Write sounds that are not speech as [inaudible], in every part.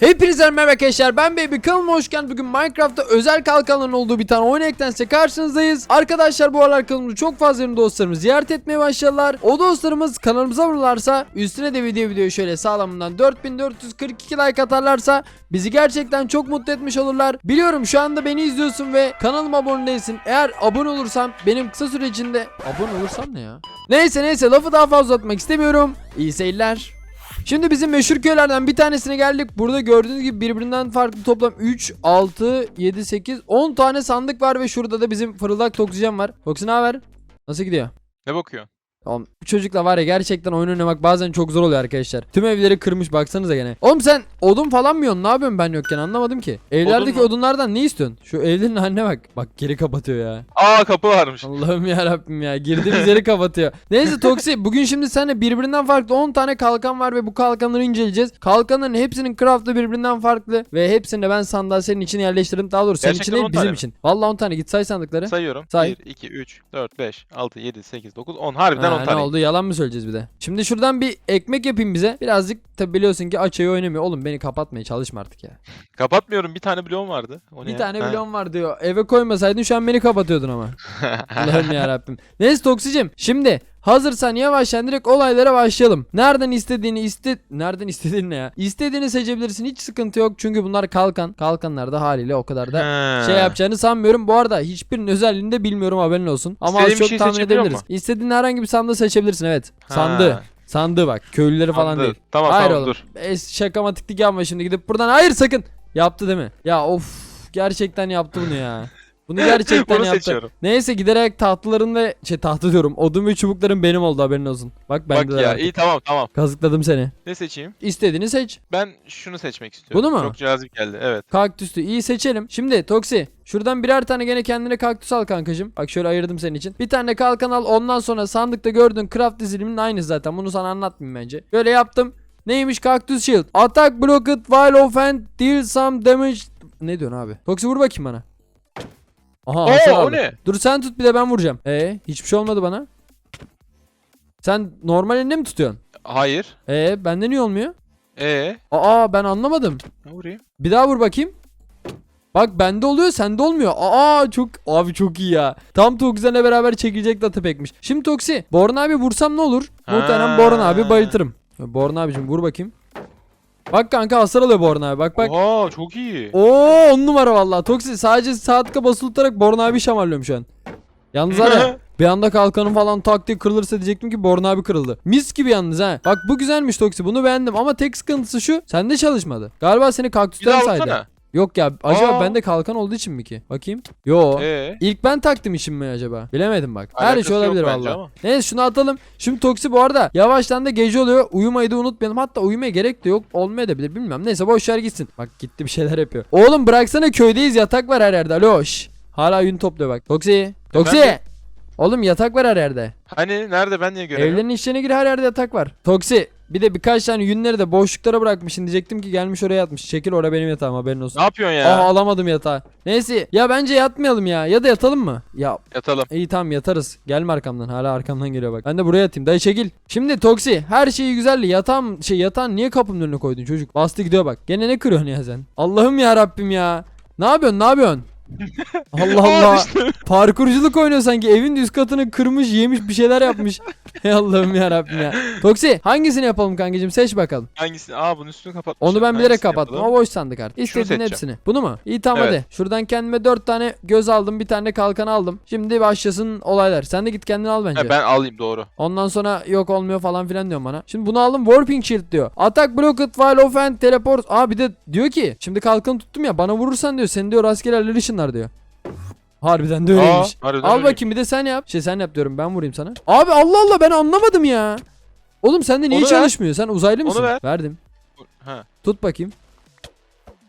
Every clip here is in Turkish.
Hepinize merhaba arkadaşlar ben Baby kanalıma hoş geldiniz. Bugün Minecraft'ta özel kalkanların olduğu bir tane oyun eklense karşınızdayız. Arkadaşlar bu aralar kanalımızı çok fazla yeni dostlarımız ziyaret etmeye başladılar. O dostlarımız kanalımıza abone üstüne de video videoyu şöyle sağlamından 4442 like atarlarsa bizi gerçekten çok mutlu etmiş olurlar. Biliyorum şu anda beni izliyorsun ve kanalıma abone değilsin. Eğer abone olursan benim kısa süre içinde abone olursam ne ya? Neyse neyse lafı daha fazla uzatmak istemiyorum. İyi seyirler. Şimdi bizim meşhur köylerden bir tanesine geldik. Burada gördüğünüz gibi birbirinden farklı toplam 3, 6, 7, 8, 10 tane sandık var ve şurada da bizim fırıldak toksijen var. Toksi ne haber? Nasıl gidiyor? Ne bakıyorsun? Oğlum bu çocukla var ya gerçekten oyun oynamak bazen çok zor oluyor arkadaşlar. Tüm evleri kırmış baksanıza gene. Oğlum sen odun falan mı yiyorsun? Ne yapıyorsun ben yokken anlamadım ki. Evlerdeki mu? odunlardan ne istiyorsun? Şu evlerin haline bak. Bak geri kapatıyor ya. Aa kapı varmış. Allah'ım ya Rabbim ya. Girdiğimiz yeri kapatıyor. [laughs] Neyse Toksi bugün şimdi seninle birbirinden farklı 10 tane kalkan var ve bu kalkanları inceleyeceğiz. Kalkanların hepsinin craft'ı birbirinden farklı ve hepsini de ben sandığa senin için yerleştirdim. Daha doğrusu senin için Gerçekten değil 10 bizim tane mi? için. Vallahi 10 tane git say sandıkları. Sayıyorum. Say. 1, 2, 3, 4, 5, 6, 7, 8, 9, 10. Harbiden Ha, 10 ne oldu yalan mı söyleyeceğiz bir de. Şimdi şuradan bir ekmek yapayım bize. Birazcık tabi biliyorsun ki açayı oynamıyor. Oğlum beni kapatmaya çalışma artık ya. Kapatmıyorum. Bir tane bloğum vardı. O ne bir ya? tane Ha. bloğum var diyor. Eve koymasaydın şu an beni kapatıyordun ama. [laughs] Allah'ım ya Rabbim. Neyse Toksicim. Şimdi hazırsan yavaştan direkt olaylara başlayalım. Nereden istediğini iste nereden istediğini ne ya? İstediğini seçebilirsin. Hiç sıkıntı yok. Çünkü bunlar kalkan. Kalkanlar da haliyle o kadar da Ha. şey yapacağını sanmıyorum. Bu arada hiçbirinin özelliğini de bilmiyorum haberin olsun. Ama az bir çok şey tahmin seçebiliyor edebiliriz. İstediğin herhangi bir sandığı seçebilirsin evet. Ha. Sandığı. Sandığı bak. Köylüleri falan Anladım. değil. Tamam Hayır tamam oğlum. dur. Es şaka matiklik yapma şimdi gidip buradan. Hayır sakın. Yaptı değil mi? Ya of. Gerçekten yaptı bunu ya. Bunu gerçekten [laughs] Bunu yaptı. seçiyorum. Neyse giderek tahtaların ve şey tahta diyorum. Odun ve çubukların benim oldu haberin olsun. Bak bende Bak de ya var. iyi tamam tamam. Kazıkladım seni. Ne seçeyim? İstediğini seç. Ben şunu seçmek istiyorum. Bunu mu? Çok cazip geldi. Evet. Kaktüsü iyi seçelim. Şimdi Toksi şuradan birer tane gene kendine kaktüs al kankacım. Bak şöyle ayırdım senin için. Bir tane kalkan al ondan sonra sandıkta gördüğün craft diziliminin aynısı zaten. Bunu sana anlatmayayım bence. Böyle yaptım. Neymiş kaktüs shield. Attack blocked while offhand deal some damage. Ne diyorsun abi? Toksi vur bakayım bana. Aha hasar Oo o aldı. ne? Dur sen tut bir de ben vuracağım. Ee hiçbir şey olmadı bana. Sen normal elinde mi tutuyorsun? Hayır. Ee bende niye olmuyor? Ee, Aa ben anlamadım. ne vurayım? Bir daha vur bakayım. Bak bende oluyor sende olmuyor. Aa çok abi çok iyi ya. Tam Toksi'yle beraber çekilecek data pekmiş. Şimdi Toksi Born abi vursam ne olur? Muhtemelen Ha. Born abi bayıltırım. Born abicim vur bakayım. Bak kanka hasar alıyor Born abi bak bak. Oha çok iyi. Oo on numara vallahi. Toksi sadece sağ tıka basılı tutarak Born abi şamarlıyorum şu an. Yalnız ya bir anda kalkanın falan tak diye kırılırsa diyecektim ki Born abi kırıldı. Mis gibi yalnız ha. Bak bu güzelmiş Toksi bunu beğendim ama tek sıkıntısı şu sende çalışmadı. Galiba seni kaktüsten saydı. Yok ya acaba Aa. bende kalkan olduğu için mi ki? Bakayım. Yo. Ee, İlk ben taktım için mi acaba? Bilemedim bak. Her Alakası şey yok olabilir bence valla. ama. Neyse şunu atalım. Şimdi Toksi bu arada yavaştan da gece oluyor. Uyumayı da unutmayalım. Hatta uyumaya gerek de yok. Olmayabilir bilmem. Neyse boş ver gitsin. Bak gitti bir şeyler yapıyor. Oğlum bıraksana köydeyiz yatak var her yerde. Alo şş. Hala yün topluyor bak. Toksi. Toksi. Efendim? Oğlum yatak var her yerde. hani nerede ben niye göremiyorum? Evlerin içlerine gir her yerde yatak var. Toksi. Bir de birkaç tane yünleri de boşluklara bırakmışsın diyecektim ki gelmiş oraya yatmış. Çekil oraya benim yatağım haberin olsun. Ne yapıyorsun ya? Aha alamadım yatağı. Neyse ya bence yatmayalım ya. Ya da yatalım mı? Ya Yatalım. iyi tamam yatarız. Gelme arkamdan. Hala arkamdan geliyor bak. Ben de buraya yatayım. Dayı çekil. Şimdi Toksi her şeyi güzelli. Yatağım şey yatağın niye kapımın önüne koydun çocuk? Bastı gidiyor bak. Gene ne kırıyorsun ya sen? Allah'ım ya Rabbim ya. Ne yapıyorsun? Ne yapıyorsun? [laughs] Allah Allah. Parkurculuk oynuyor sanki. Evin üst katını kırmış, yemiş, bir şeyler yapmış. [laughs] Hey Allah'ım ya Rabbim ya. Toksi hangisini yapalım kankacığım? Seç bakalım. Hangisi? Aa bunun üstünü kapatmışım. Onu ben bilerek Hangisini kapattım yapalım? ama boş sandık artık. İstediğin hepsini. Bunu mu? İyi tamam Evet. hadi. Şuradan kendime 4 tane göz aldım. Bir tane kalkan aldım. Şimdi başlasın olaylar. Sen de git kendini al bence. He, ben alayım doğru. Ondan sonra yok olmuyor falan filan diyorum bana. Şimdi bunu aldım. Warping Shield diyor. Attack blocked while offhand teleport. Aa bir de diyor ki şimdi kalkanı tuttum ya bana vurursan diyor seni diyor rastgele eller ışınlar diyor. Harbiden de öyleymiş. Aa, harbiden Al öyle. bakayım bir de sen yap. Şey sen yap diyorum ben vurayım sana. Abi Allah Allah ben anlamadım ya. Oğlum sende niye Onu ver. çalışmıyor? Sen uzaylı Onu mısın? ver. Verdim. Ha. Tut bakayım.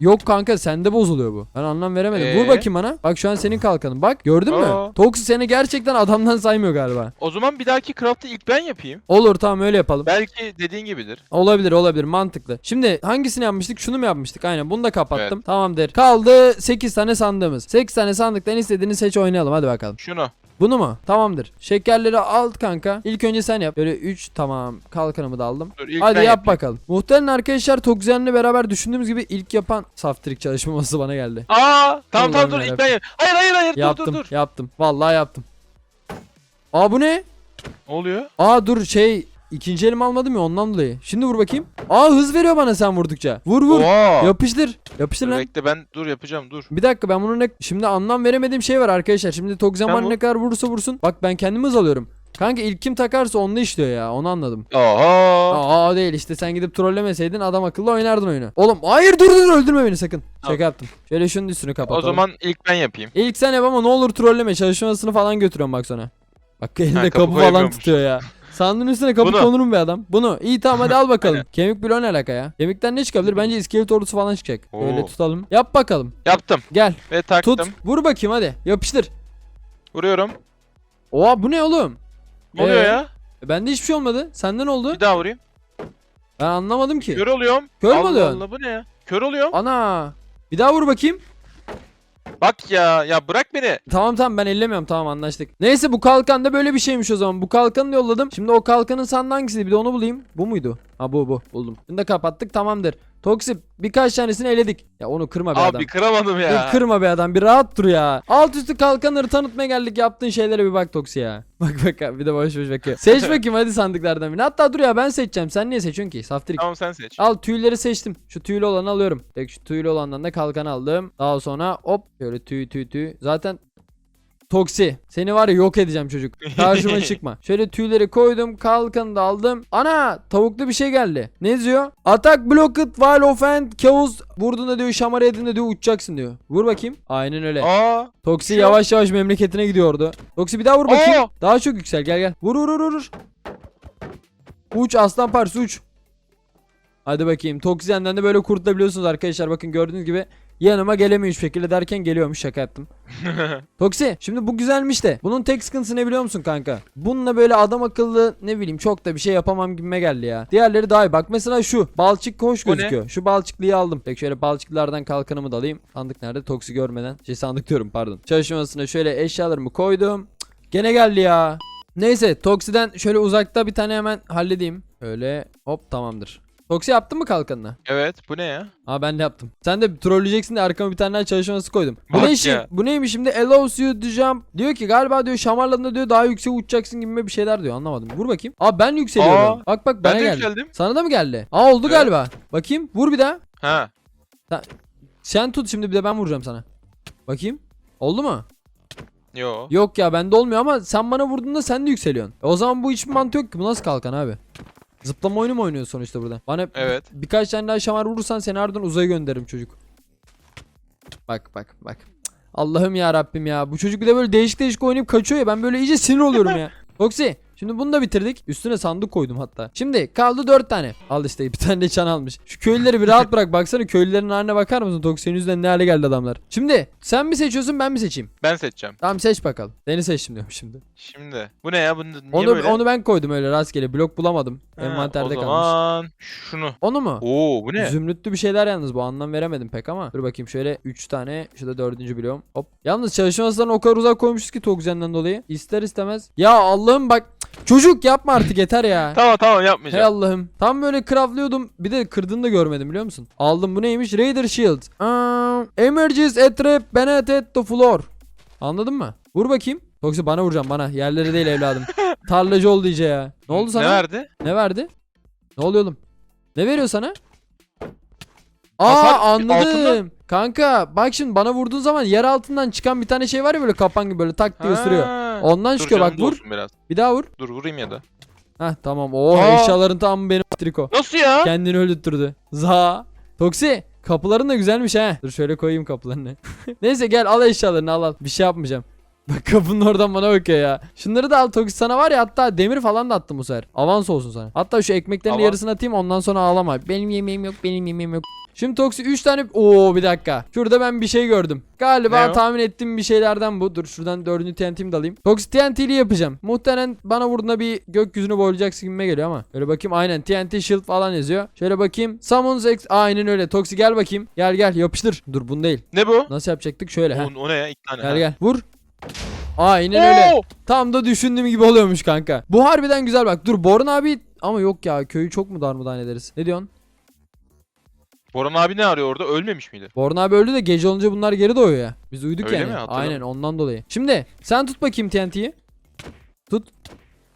Yok kanka sende bozuluyor bu. Ben anlam veremedim. Ee? Vur bakayım bana. Bak şu an senin kalkanın. Bak gördün mü? Aa. Toksi seni gerçekten adamdan saymıyor galiba. O zaman bir dahaki craft'ı ilk ben yapayım. Olur tamam öyle yapalım. Belki dediğin gibidir. Olabilir olabilir mantıklı. Şimdi hangisini yapmıştık? Şunu mu yapmıştık? Aynen bunu da kapattım. Tamamdır. Kaldı 8 tane sandığımız. 8 tane sandıktan istediğini seç oynayalım hadi bakalım. Şunu. Bunu mu? Tamamdır. Şekerleri al kanka. İlk önce sen yap. Böyle 3 tamam. Kalkanımı da aldım. Dur, ilk Hadi ben yap yapayım. bakalım. Muhtemelen arkadaşlar Tokzen'le beraber düşündüğümüz gibi ilk yapan saftirik çalışmaması bana geldi. Aa tamam tamam dur ilk ben yap. Hayır hayır hayır yaptım, dur dur dur. yaptım. Vallahi yaptım. Aa bu ne? Ne oluyor? Aa dur şey ikinci elimi almadım ya ondan dolayı. Şimdi vur bakayım. Aa hız veriyor bana sen vurdukça. Vur vur. Oha. Yapıştır. Yapıştır lan. Bekle ben dur yapacağım dur. Bir dakika ben bunu ne şimdi anlam veremediğim şey var arkadaşlar. Şimdi bana vur. ne kadar vurursa vursun. Bak ben kendim hız alıyorum. Kanka ilk kim takarsa onda işliyor ya onu anladım. Oha. Aa değil işte sen gidip trollemeseydin adam akıllı oynardın oyunu. Oğlum hayır dur dur öldürme beni sakın. Tamam. Şaka yaptım. Şöyle şunun üstünü kapatalım. O zaman ilk ben yapayım. İlk sen yap ama ne olur trolleme çalışmasını falan götürüyorum bak sonra. Bak elinde kapı, falan tutuyor ya. [laughs] Sandığın üstüne kapı Bunu. konur mu be adam? Bunu. İyi tamam hadi al [laughs] bakalım. Kemik bloğu ne alaka ya? Kemikten ne çıkabilir? Bence iskelet ordusu falan çıkacak. Oo. Böyle tutalım. Yap bakalım. Yaptım Gel. ve taktım. Tut. Vur bakayım hadi. Yapıştır. Vuruyorum. Oha bu ne oğlum? Ne oluyor Ee? ya? E, Bende hiçbir şey olmadı. Senden oldu. Bir daha vurayım. Ben anlamadım ki. Kör oluyorum. Kör mü Allah oluyorsun? Allah bu ne ya? Kör oluyorum. Ana. Bir daha vur bakayım. Bak ya ya bırak beni. Tamam tamam ben ellemiyorum tamam anlaştık. Neyse bu kalkan da böyle bir şeymiş o zaman. Bu kalkanı yolladım. Şimdi o kalkanın sandığı hangisiydi bir de onu bulayım. Bu muydu? Ha bu bu buldum. Bunu da kapattık tamamdır. Toksip birkaç tanesini eledik. Ya onu kırma be adam. Abi kıramadım ya. Dur kırma be adam bir rahat dur ya. Alt üstü kalkanları tanıtmaya geldik yaptığın şeylere bir bak Toksi ya. [laughs] Bak bak abi, bir de boş boş bakıyor. Seç [laughs] bakayım hadi sandıklardan birini. Hatta dur ya ben seçeceğim. Sen niye seçiyorsun ki? Saftirik. Tamam sen seç. Al tüyleri seçtim. Şu tüylü olanı alıyorum. Tek şu tüylü olandan da kalkan aldım. Daha sonra hop şöyle tüy tüy tüy. Zaten Toksi. Seni var ya yok edeceğim çocuk. [laughs] Karşıma çıkma. Şöyle tüyleri koydum. Kalkanı da aldım. Ana tavuklu bir şey geldi. Ne diyor? Attack blocked while offend chaos. Vurduğunda diyor şamar yediğinde diyor uçacaksın diyor. Vur bakayım. Aynen öyle. Aa. Toksi şu- yavaş yavaş memleketine gidiyordu. Toksi bir daha vur bakayım. Aa! Daha çok yüksel gel gel. Vur vur vur vur. Uç aslan parçası uç. Hadi bakayım. Toksiyenden de böyle kurtulabiliyorsunuz arkadaşlar. Bakın gördüğünüz gibi yanıma gelemiyor hiçbir şekilde derken geliyormuş şaka yaptım. [laughs] Toksi şimdi bu güzelmiş de bunun tek sıkıntısı ne biliyor musun kanka? Bununla böyle adam akıllı ne bileyim çok da bir şey yapamam gibime geldi ya. Diğerleri daha iyi. Bak mesela şu balçık hoş Bu ne? gözüküyor. Şu balçıklıyı aldım. Peki şöyle balçıklardan kalkanımı da alayım. Sandık nerede? Toksi görmeden. Şey sandık diyorum pardon. Çalışmasına şöyle eşyalarımı koydum. Cık, Gene geldi ya. Neyse Toksi'den şöyle uzakta bir tane hemen halledeyim. Öyle hop tamamdır. Toksi yaptın mı kalkanını? evet bu ne ya? Aa ben de yaptım. Sen de trolleyeceksin de arkama bir tane daha çalışması koydum. Bu Bak ne işi? ya. Bu neymiş şimdi? Allows you to jump. Diyor ki galiba diyor şamarladığında diyor daha yüksek uçacaksın gibi bir şeyler diyor. Anlamadım. Vur bakayım. Aa ben yükseliyorum. Aa, bak bak bana Ben de geldi. yükseldim. Sana da mı geldi? Aa oldu Evet. galiba. Bakayım. Vur bir daha. Ha. Sen tut şimdi bir de ben vuracağım sana. Bakayım. Oldu mu? Yo. Yok ya bende olmuyor ama sen bana vurduğunda sen de yükseliyorsun. E o zaman bu hiçbir mantığı yok ki. Bu nasıl kalkan abi? Zıplama oyunu mu oynuyorsun sonuçta burada? Bana Evet. birkaç tane daha şamar vurursan seni ardından uzaya gönderirim çocuk. Bak bak bak. Allah'ım ya Rabbim ya. Bu çocuk bir de böyle değişik değişik oynayıp kaçıyor ya. Ben böyle iyice sinir oluyorum ya. [laughs] Foxy Şimdi bunu da bitirdik. Üstüne sandık koydum hatta. Şimdi kaldı 4 tane. Al işte bir tane de çan almış. Şu köylüleri bir rahat bırak. Baksana köylülerin haline bakar mısın? Toksi'nin yüzünden ne hale geldi adamlar. Şimdi sen mi seçiyorsun ben mi seçeyim? Ben seçeceğim. Tamam seç bakalım. Seni seçtim diyorum şimdi. Şimdi. Bu ne ya? Bu niye Onu böyle? onu ben koydum öyle rastgele. Blok bulamadım. Ha, Envanterde o kalmış. zaman şunu. Onu mu? Oo bu ne? Zümrütlü bir şeyler yalnız bu anlam veremedim pek ama. Dur bakayım şöyle 3 tane şu da 4. bloğum. Hop. Yalnız çalışma o kadar uzak koymuşuz ki Tokzen'den dolayı. İster istemez. Ya Allah'ım bak çocuk yapma artık yeter ya. [laughs] Tamam tamam Hey yapmayacağım. Allah'ım. Tam böyle craftlıyordum. Bir de kırdığını da görmedim biliyor musun? Aldım bu neymiş? Raider Shield. Aa, emerges a trap beneath at the floor. Anladın mı? Vur bakayım. Yoksa bana vuracağım bana. Yerlere değil evladım. [laughs] Tarlacı oldu iyice ya. Ne oldu sana? Ne verdi? Ne verdi? Ne oluyor oğlum? Ne veriyor sana? Aa Hasar- anladım. altından- Kanka bak şimdi bana vurduğun zaman yer altından çıkan bir tane şey var ya böyle kapan gibi böyle tak diye ısırıyor. Ha. Ondan Dur çıkıyor bak canım vur. dolsun Biraz. Bir daha vur. Dur vurayım ya da. Heh tamam. Oh Aa. eşyaların tamamı benim triko. Nasıl ya? Kendini öldürttürdü. Za. Toksi. Kapıların da güzelmiş ha. Dur şöyle koyayım kapılarını. [laughs] Neyse gel al eşyalarını al al. Bir şey yapmayacağım. Bak kapının oradan bana bakıyor ya. Şunları da al Toksi sana var ya hatta demir falan da attım bu sefer. Avans olsun sana. Hatta şu ekmeklerin yarısını atayım ondan sonra ağlama. Benim yemeğim yok benim yemeğim yok. Şimdi Toksi 3 tane... Oo bir dakika. Şurada ben bir şey gördüm. Galiba Ne tahmin ettiğim bir şeylerden bu. Dur şuradan dördüncü TNT'mi de alayım. Toksi TNT'li yapacağım. Muhtemelen bana vurduğunda bir gökyüzünü boylayacaksın gibime geliyor ama. Böyle bakayım aynen TNT shield falan yazıyor. Şöyle bakayım. Summons X. Aynen öyle. Toksi gel bakayım. Gel gel yapıştır. Dur bunu değil. Ne bu? Nasıl yapacaktık? Şöyle. O, o ne ya? İki tane. Gel ha. gel. Vur. Aynen öyle. Oo! Tam da düşündüğüm gibi oluyormuş kanka. Bu harbiden güzel bak. Dur Borun abi ama yok ya köyü çok mu darmadağın ederiz? Ne diyorsun? Boran abi ne arıyor orada? Ölmemiş miydi? Borun abi öldü de gece olunca bunlar geri doğuyor ya. Biz uyuduk Öyle yani. mi? Hatırladım. Aynen ondan dolayı. Şimdi sen tut bakayım TNT'yi. Tut.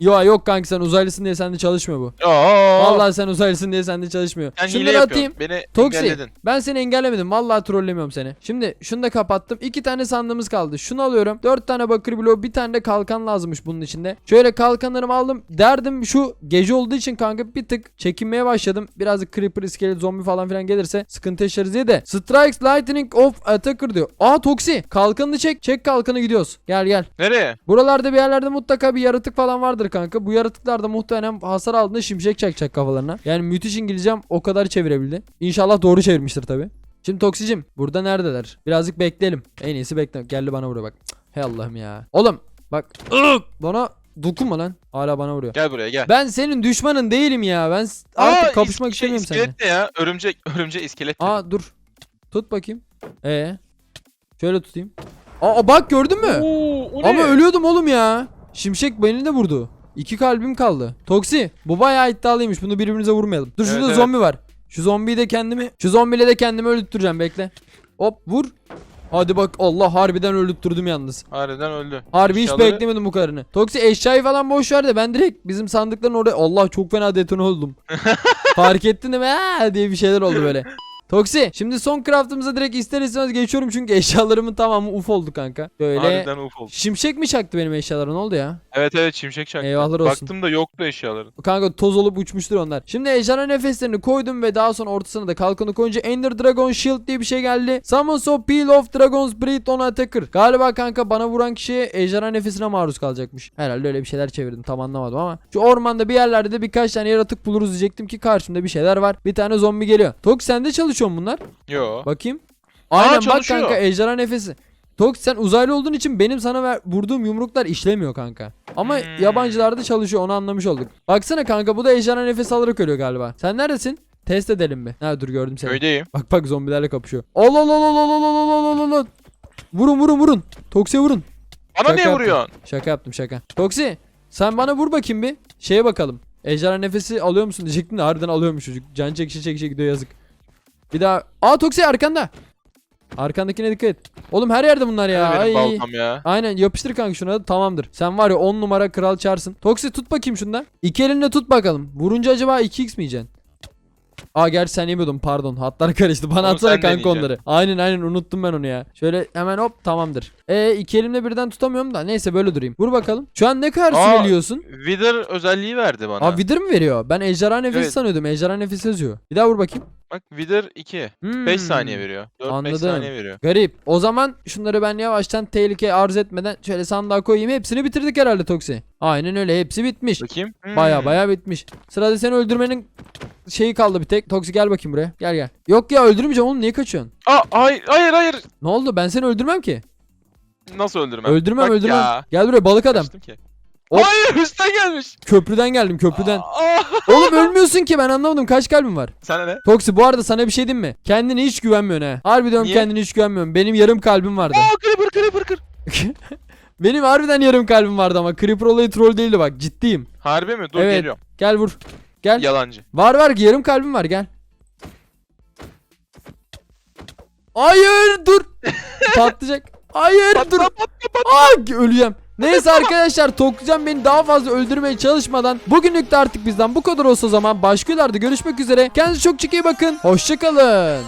Yo yok kanka sen uzaylısın diye sende çalışmıyor bu. Vallahi sen uzaylısın diye sende çalışmıyor. sen hile Şunları yapıyorsun. atayım. Beni Toksi engelledin. ben seni engellemedim vallahi trollemiyorum seni. Şimdi şunu da kapattım. İki tane sandığımız kaldı. Şunu alıyorum. Dört tane bakır bloğu bir tane de kalkan lazımmış bunun içinde. Şöyle kalkanlarımı aldım. Derdim şu gece olduğu için kanka bir tık çekinmeye başladım. Birazcık creeper, iskelet, zombi falan filan gelirse sıkıntı yaşarız diye de. Strikes lightning of attacker diyor. Aa Toksi kalkanını çek. Çek kalkanı gidiyoruz. Gel gel. Nereye? Buralarda bir yerlerde mutlaka bir yaratık falan vardır kanka. Bu yaratıklar da muhtemelen hasar aldığında şimşek çakacak kafalarına. Yani müthiş İngilizcem o kadar çevirebildi. İnşallah doğru çevirmiştir tabi. Şimdi Toksicim burada neredeler? Birazcık bekleyelim. En iyisi bekle. Geldi bana vuruyor bak. Cık, Hey Allah'ım ya. Oğlum bak. bana dokunma lan. Hala bana vuruyor. Gel buraya gel. Ben senin düşmanın değilim ya. Ben s- artık kapışmak is- istemiyorum şey, seninle. İskelet ne ya? Örümcek, örümcek iskelet. dedi. Aa dur. Tut bakayım. Ee. Şöyle tutayım. Aa bak gördün mü? Oo, o ne? Ama ölüyordum oğlum ya. Şimşek beni de vurdu. İki kalbim kaldı. Toksi bu bayağı iddialıymış. Bunu birbirimize vurmayalım. Dur şurada evet. zombi var. Şu zombiyi de kendimi şu zombiyle de kendimi öldürteceğim bekle. Hop vur. Hadi bak Allah harbiden öldürttürdüm yalnız. Harbiden öldü. Harbi hiç Eşyaları- beklemedim bu kadarını. Toksi eşyayı falan boş ver de ben direkt bizim sandıkların oraya Allah çok fena detone oldum. [laughs] Fark ettin değil mi? Ha diye bir şeyler oldu böyle. Toksi şimdi son craftımıza direkt ister istemez geçiyorum çünkü [laughs] eşyalarımın tamamı uf oldu kanka. Böyle Harbiden uf oldu. Şimşek mi çaktı benim eşyalara ne oldu ya? Evet evet şimşek çaktı. Eyvahlar olsun. Baktım da yoktu eşyaların. Kanka toz olup uçmuştur onlar. Şimdi ejderha nefeslerini koydum ve daha sonra ortasına da kalkanı koyunca Ender Dragon Shield diye bir şey geldi. Summons of Peel of Dragon's Breath on Attacker. Galiba kanka bana vuran kişi ejderha nefesine maruz kalacakmış. Herhalde öyle bir şeyler çevirdim tam anlamadım ama. Şu ormanda bir yerlerde de birkaç tane yaratık buluruz diyecektim ki karşımda bir şeyler var. Bir tane zombi geliyor. Tok sende çalışıyor mu bunlar? Yo. Bakayım. Aynen bak çalışıyor. kanka ejderha nefesi. Tok sen uzaylı olduğun için benim sana ver, vurduğum yumruklar işlemiyor kanka. Ama Hmm. yabancılarda çalışıyor onu anlamış olduk. Baksana kanka bu da ejderha nefes alarak ölüyor galiba. Sen neredesin? Test edelim mi? Ha dur gördüm seni. Köydeyim. Bak bak zombilerle kapışıyor. Allah Allah Allah Allah Allah Allah Allah Allah. Vurun vurun vurun. Toksi'ye vurun. Bana Şaka niye yaptım. vuruyorsun? Şaka yaptım şaka. Toksi sen bana vur bakayım bir. Şeye bakalım. Ejderha nefesi alıyor musun diyecektim de harbiden alıyormuş çocuk. Can çekişe çekişe gidiyor yazık. Bir daha. Aa Toksi arkanda. Arkandakine dikkat et. Oğlum her yerde bunlar ya. Benim Ay. baltam ya. Aynen yapıştır kanka şuna da tamamdır. Sen var ya 10 numara kral çarsın. Toksi tut bakayım şundan. İki elinle tut bakalım. Vurunca acaba 2x mi yiyeceksin? Aa gerçi sen yemiyordun pardon. Hatlar [laughs] karıştı. Bana Onu atsana sen kanka deneyeceksin. onları. Aynen aynen unuttum ben onu ya. Şöyle hemen hop tamamdır. E iki elimle birden tutamıyorum da. Neyse böyle durayım. Vur bakalım. Şu an ne kadar Aa, süreliyorsun? Wither özelliği verdi bana. Aa Wither mi veriyor? Ben ejderha nefesi Evet. sanıyordum. Ejderha nefesi yazıyor. Bir daha vur bakayım. Bak Wither 2. Hmm. 5 saniye veriyor. 4-5 Anladım. saniye veriyor. Garip. O zaman şunları ben yavaştan tehlike arz etmeden şöyle sandığa koyayım. Hepsini bitirdik herhalde Toksi. Aynen öyle. Hepsi bitmiş. Bakayım. Hmm. Baya baya bitmiş. Sırada seni öldürmenin şeyi kaldı bir tek. Toksi gel bakayım buraya. Gel gel. Yok ya öldürmeyeceğim oğlum niye kaçıyorsun? Aa hayır hayır hayır. Ne oldu? Ben seni öldürmem ki. Nasıl öldürmem? Öldürmem Bak öldürmem. Ya. Gel buraya balık adam. Kaçtım ki. Hop. Hayır üstten gelmiş. Köprüden geldim köprüden. Aa, oğlum ölmüyorsun ki ben anlamadım. Kaç kalbin var? Sana ne? Toksi bu arada sana bir şey diyeyim mi? Kendine hiç güvenmiyorsun ha. Harbi diyorum Niye? kendine hiç güvenmiyorum. Benim yarım kalbim vardı. Aa creeper creeper creeper. [laughs] Benim harbiden yarım kalbim vardı ama Creeper olayı troll değildi bak ciddiyim. Harbi mi? Dur Evet. geliyorum. Gel vur. Gel. Yalancı. Var var yarım kalbim var gel. Hayır dur. [laughs] Patlayacak. Hayır dur. Aa, öleceğim. Neyse arkadaşlar Tokcan beni daha fazla öldürmeye çalışmadan bugünlük de artık bizden bu kadar olsa o zaman başka görüşmek üzere. Kendinize çok çok iyi bakın. Hoşçakalın.